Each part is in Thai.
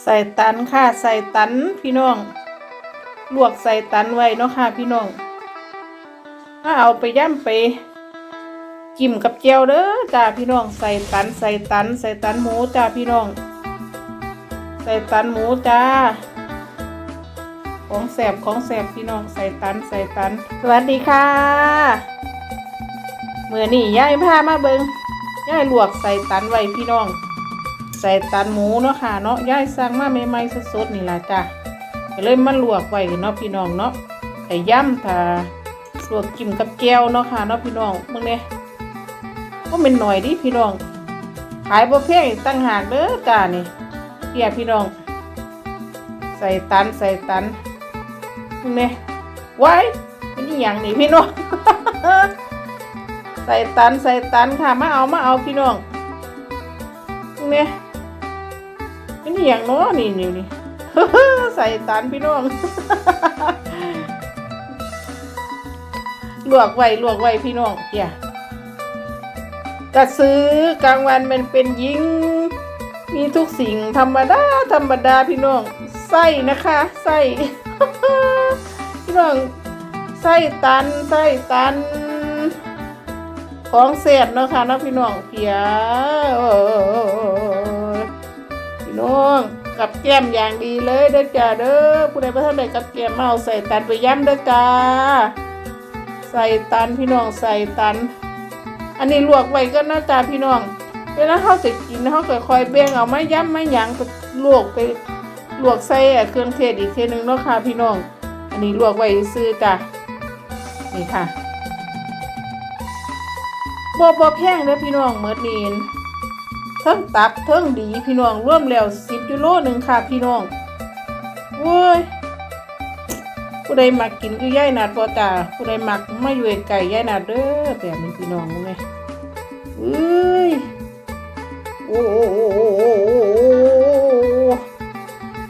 ใส่ตันค่ะใส่ตันพี่น้อง ลวกใส่ตันไว้เนาะค่ะพี่น้องถ้าเอาไปย่ำไปจิ้มกับเจียวเด้อจ้าพี่น้องใส่ตันใส่ตันใส่ตันหมูจ้าพี่น้อง ใส่ตันหมูจ้า ของแสบของแสบพี่น้องใส่ตันใส่ตัน สวัสดีค่ะเมื่อนี่ยายพามาเบิงย่ายลวกใส่ตันไว้พี่น้อง ใส่ตันหมูเนาะค่ะเนาะย่ายสั่งมาใหม่ๆสดๆนี่ล่ะจ้ะก็เลยมาลวกไว้เนาะพี่น้องเนาะไอ้ย่ำถ้าลวกกินกับแก้วเนาะค่ะเนาะพี่น้องมึงเนี่ยก็เป็นหน่อยดิพี่น้อง ขายบ่แพงอีกตั้งหากเด้อจ้านี่เพี่ยพี่น้อง ใส่ตันใส่ตันมึงเนี่ยไว้เป็นอหย่างนี่พี่น้องใส่ตันใส่ตันค่ะมาเอามาเอาพี่น้องมึงเนี่ย อหย่างเนาะนี่นี่นี่ใส่ตันพี่น้องลวกไว้ลวกไว้พี่น้องอย่ากระซื้อกลางวันมันเป็นยิงมีทุกสิ่งธรรมดาธรรมดาพี่น้องไส้นะคะไส้พี่น้องไส้ตันไส้ตัน ของเศษเนาะค่ะนะพี่น้องเพียโอ้ย พี่น้องกับแก้มอย่างดีเลยเด้อจ้าเด้อผู้ใดพระท่านใดกับแก้มเอาใส่ตันไปย้ำเด้อจ้าใส่ตันพี่น้องใส่ตัน อันนี้ลวกไว้ก็น่าจ้าพี่น้องเวลาเขาจะกินเขาก็คอยเบ่งเอาไม้ย้ำไม้หยังไปลวกไปลวกใส่เครื่องเทศอีกเทนึงเนาะค่ะพี่น้อง อันนี้ลวกไว้ซื้อจ้านี่ค่ะบ่บ่แพงเด้อพี่น้องเมื่อนี้ เทิงตับเทิงดีพี่น้องร่วมแล้วสิบกิโลหนึ่งค่ะพี่น้องโว้ยผู้ใดมักกินคือย่ายนาดพอจ่าผู้ใดมักมาอยู่ไก่ย่ายนาดเด้อแบบนี้พี่น้องไงเอ้ยอ้โอ้โอ้โอ้โอ้โอ้โอ้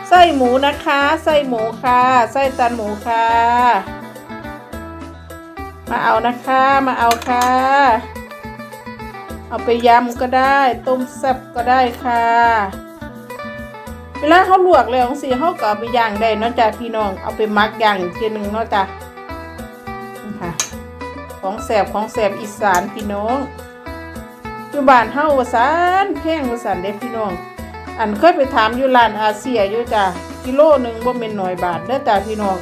ไส้หมูนะคะไส้หมูค่ะไส้ตันหมูค่ะ มาเอานะคะ มาเอาค่ะ เอาไปยำก็ได้ ต้มแซ่บก็ได้ค่ะ เวลาเขาลวกแล้วสิเขาก็เอาไปย่างได้นาะจ้ะพี่น้องเอาไปมักย่างอีกทีหนึ่งนาะจ้ะนี่ค่ะ ของแสบของแสบอีสานพี่น้องอยู่บ้านเฮาวสานแพงวสานเด้พี่น้อง อันเคยไปถามอยู่ร้านอาเซียอยู่จ้ะกิโลหนึ่งบ่เป็นหน่อยบาทเด้อจ้ะพี่น้อง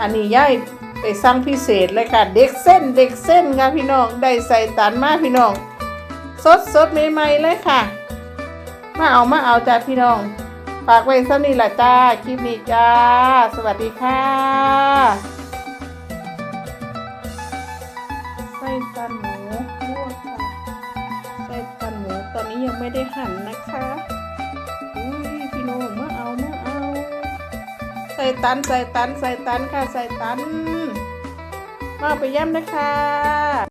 อันนี้ย่ายไปสั่งพิเศษเลยค่ะ เด็กเส้นเด็กเส้นค่ะพี่น้อง ได้ใส่ตันมาพี่น้อง สดสดใหม่ๆเลยค่ะ มาเอามาเอาจ้าพี่น้องฝากไว้สักนี่แหละจ้าคลิปนี้จ้า สวัสดีค่ะไส้ตันหมูลวกค่ะไส้ตันหมูตอนนี้ยังไม่ได้หั่นนะคะอุ้ยพี่น้องมาเอามาเอาใส่ตันใส่ตันใส่ตันค่ะใส่ตันมาเอาไปย่ำนะคะ